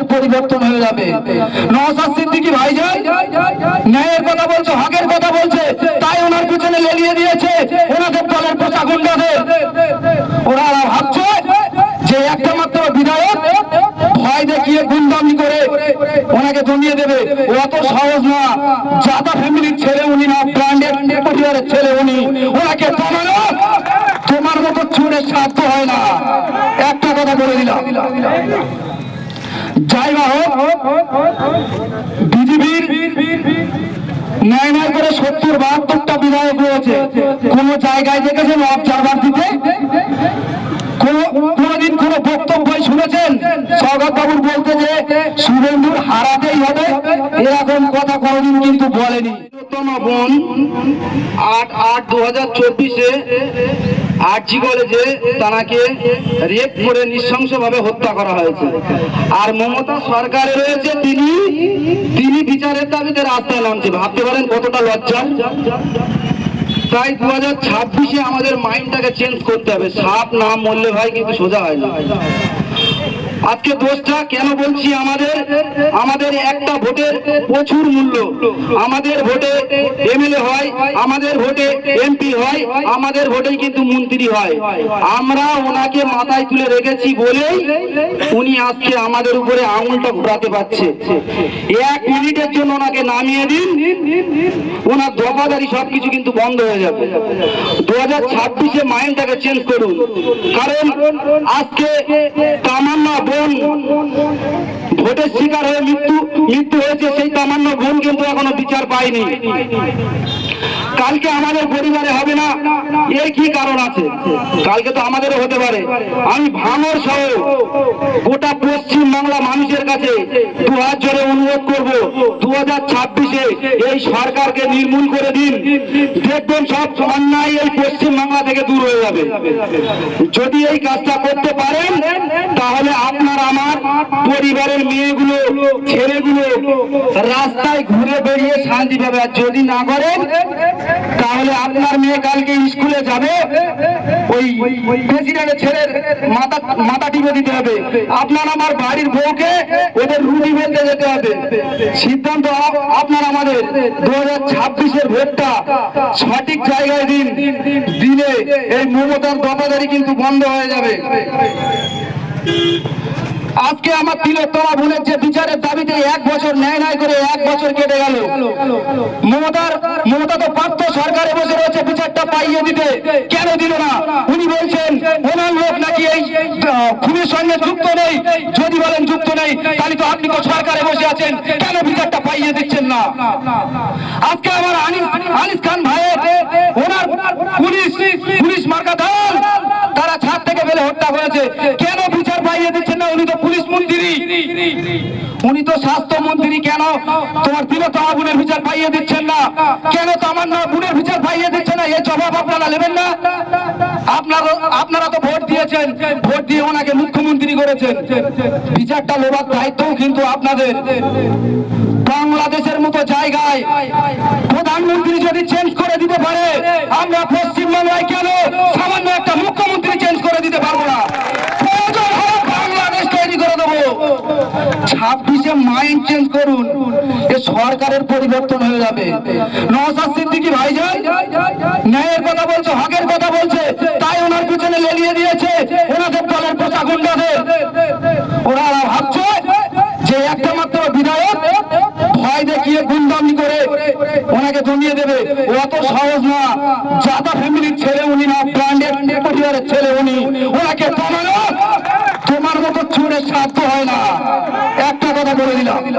সরকারের পরিবর্তন হয়ে যাবে। নওসাদ সিদ্দিকী ভাইজান ন্যায়ের কথা বলছে, হকের কথা বলছে, তাই ওনার পিছনে লেলিয়ে দিয়েছে ওনাদের দলের পোষা গুন্ডাদের। ওরা ভাবছে যে একটা মাত্র বিধায়ক ভয় দেখিয়ে গুন্ডামি করে ওনাকে জমিয়ে দেবে। অত সহজ না। জাদা ফ্যামিলির ছেলে উনি না, ব্র্যান্ডেড পরিবারের ছেলে উনি। ওনাকে দমানো তোমার মতো চুরের সাধ্য হয় না। একটা কথা বলে দিলাম। যাই হোক বিজেপির নয় নয় করে সত্তর বাহাত্তরটা বিধায়ক রয়েছে। কোন জায়গায় দেখেছেন অবজারভার দিতে? কোন- কোনদিন কোন বক্তব্য শুনেছেন? সৌগত বাবুর বলতে যে শুভেন্দুর হারাতেই হবে, এরকম কথা কোনদিন কিন্তু বলেনি। বোন আট আট দু হাজার চব্বিশে আরজি যে তাকে রেপ করে নৃশংসভাবে হত্যা করা হয়েছে। আর মমতা সরকার রয়েছে, তিনি তিনি বিচারের দাবিতে রাস্তায় নামছে ভাবতে পারেন কতটা লজ্জা। তাই দু হাজার ছাব্বিশে আমাদের মাইন্ডটাকে চেঞ্জ করতে হবে। সাপ নাম মরলে ভাই কিন্তু সোজা হয় না। আজকে দোষটা কেন বলছি আমাদের? আমাদের একটা ভোটের প্রচুর মূল্য। আমাদের ভোটে এমএলএ হয়, আমাদের ভোটে এমপি হয়, আমাদের ভোটেই কিন্তু মন্ত্রী হয়। আমরা ওনাকে মাথায় তুলে রেখেছি বলেই উনি আজকে আমাদের উপরে আঙুলটা ঘোরাতে পারছে। এক মিনিটের জন্য ওনাকে নামিয়ে দিন, ওনার দফাদারি সবকিছু কিন্তু বন্ধ হয়ে যাবে। দু হাজার ছাব্বিশে মাইন্ডটাকে চেঞ্জ করুন। কারণ আজকে তামান্না বোন ভোটের শিকার হয়ে মৃত্যু মৃত্যু হয়েছে সেই তামান্য বোন কিন্তু এখনও বিচার পায়নি কালকে আমাদের পরিবারে হবে না, এর কি কারণ আছে? কালকে তো আমাদেরও হতে পারে। আমি ভাঙর সহ গোটা পশ্চিম বাংলা মানুষের কাছে দু হাজার জোরে অনুরোধ করব দু হাজার সরকারকে নির্মূল করে দিন। দেখবেন সব অন্যায় এই পশ্চিম বাংলা থেকে দূর হয়ে যাবে। যদি এই কাজটা করতে পারেন, তাহলে আপনার, আমার পরিবারের মেয়েগুলো, ছেলেগুলো রাস্তায় ঘুরে বেরিয়ে শান্তি পাবে আর যদি না করেন, তাহলে আপনার মেয়ে কালকে স্কুলে যাবে, ওই প্রেসিডেন্টের ছেলের মাথা মাথা টিপে দিতে হবে। আপনার আমার বাড়ির বউকে ওদের রুটি বেলতে যেতে হবে। সিদ্ধান্ত আপনার আমাদের দু হাজার ছাব্বিশের ভোটটা সঠিক জায়গায় দিন। দিলে এই মমতার দফাদারি কিন্তু বন্ধ হয়ে যাবে। আজকে আমার তিলোত্তমা বোনের যে বিচারের দাবিতে এক বছর ন্যায় ন্যায় করে এক বছর কেটে গেল। মমতার মমতা তো পার্থ সরকারে বসে রয়েছে, বিচারটা পাইয়ে দিতে। কেন দিল না? উনি বলছেন, ওনার লোক নাকি এই খুনের সঙ্গে যুক্ত নেই। যদি বলেন যুক্ত নেই, তাহলে তো আপনি তো সরকারে বসে আছেন। কেন বিচারটা পাইয়ে দিচ্ছেন না? আজকে আমার আনিস আনিস খান ভাইয়ের ওনার পুলিশ পুলিশ মার্কা দল তারা ছাদ থেকে ফেলে হত্যা করেছে কেন বিচার পাইয়ে দিচ্ছেন না উনি তো পুলিশ মন্ত্রী উনি তো স্বাস্থ্য মন্ত্রী কেন? তোমার দিনও তো আগুনের বিচার পাইয়ে দিচ্ছেন না। কেন তো আমার না বোনের বিচার পাইয়ে দিচ্ছে না? এই জবাব আপনারা নেবেন না? আপনারা আপনারা তো ভোট দিয়েছেন। ভোট দিয়ে ওনাকে মুখ্যমন্ত্রী করেছেন। বিচারটা লোবার দায়িত্বও কিন্তু আপনাদের। বাংলাদেশের মতো জায়গায় প্রধানমন্ত্রী যদি চেঞ্জ করে দিতে পারে আমরা পশ্চিমবাংলায় কেন সামান্য একটা মুখ্যমন্ত্রী চেঞ্জ করে দিতে পারব না প্রয়োজন হলে বাংলাদেশ তৈরি করে দেবো ছাব্বিশে মাইন্ড চেঞ্জ করুন। এ সরকারের পরিবর্তন হয়ে যাবে। নওসাদ সিদ্দিকী ভাইজান, ন্যায়ের কথা বলছে, হকের কথা বলছে, তাই ওনার পিছনে লেলিয়ে দিয়েছে, ওনাদের দলের পোষা গুন্ডাদের। ওরা ভাবছে যে একটা মাত্র বিধায়ক ভয় দেখিয়ে গুন্ডামি করে ওনাকে জমিয়ে দেবে। অত সহজ না জাদা ফ্যামিলির ছেলে উনি না ব্র্যান্ডেড পরিবারের ছেলে উনি ওনাকে দমানো তোমার মতো চুরের সাধ্য হয় না একটা কথা বলে দিলাম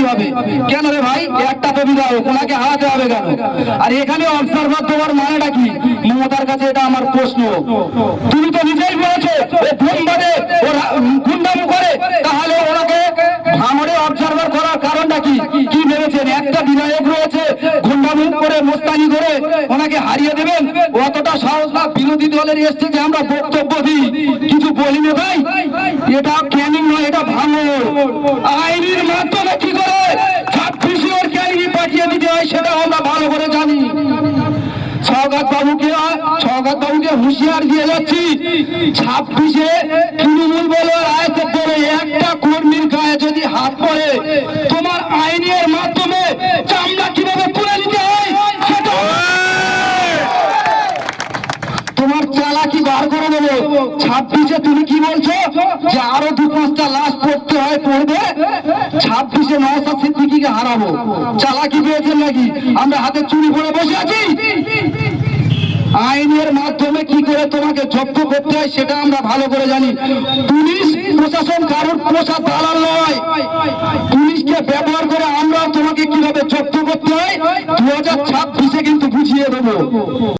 হারাতেই হবে। কেন রে ভাই? একটা তো বিধায়ক ওনাকে হারাতে হবে কেন? আর এখানে অবজারভার তোমার মানেটা কি? মমতার কাছে এটা আমার প্রশ্ন। তুমি তো নিজেই বলেছ ও বোমবাদে ওরা গুন্ডামু করে তাহলে ওনাকে ভাঙড়ে অবজারভার করার কারণটা কি কি করে ওনাকে হারিয়ে দেবেন অতটা সহজ না বিরোধী দলের এসছে যে আমরা বক্তব্য দিই। কিছু বলি না ভাই। এটা ক্যানিং নয়, এটা ভাঙো আইনের মাধ্যমে কি করে ক্যানিং পাঠিয়ে দিতে হয় সেটা আমরা ভালো করে জানি। একটা কর্মীর গায়ে যদি হাত পড়ে, তোমার আইনের মাধ্যমে চামড়া কীভাবে তুলে নিতে হয় সেটা তোমার চালাকি বার করে দেবো ছাব্বিশে তুমি কি বলছো? যে আরও দু পাঁচটা লাশ পড়তে হয়, পড়বে? ছাব্বিশে নওসাদ সিদ্দিকিকে হারাবো। চালাকি পেয়েছেন নাকি? আমরা হাতে চুরি করে বসে আছি। আইনের মাধ্যমে কি করে তোমাকে জব্দ করতে হয়, সেটা আমরা ভালো করে জানি। পুলিশ, প্রশাসন কারোর পোষা দালাল নয়। পুলিশকে ব্যবহার করে আমরা তোমাকে কীভাবে জব্দ করতে হয় দু হাজার ছাব্বিশে কিন্তু বুঝিয়ে দেবো।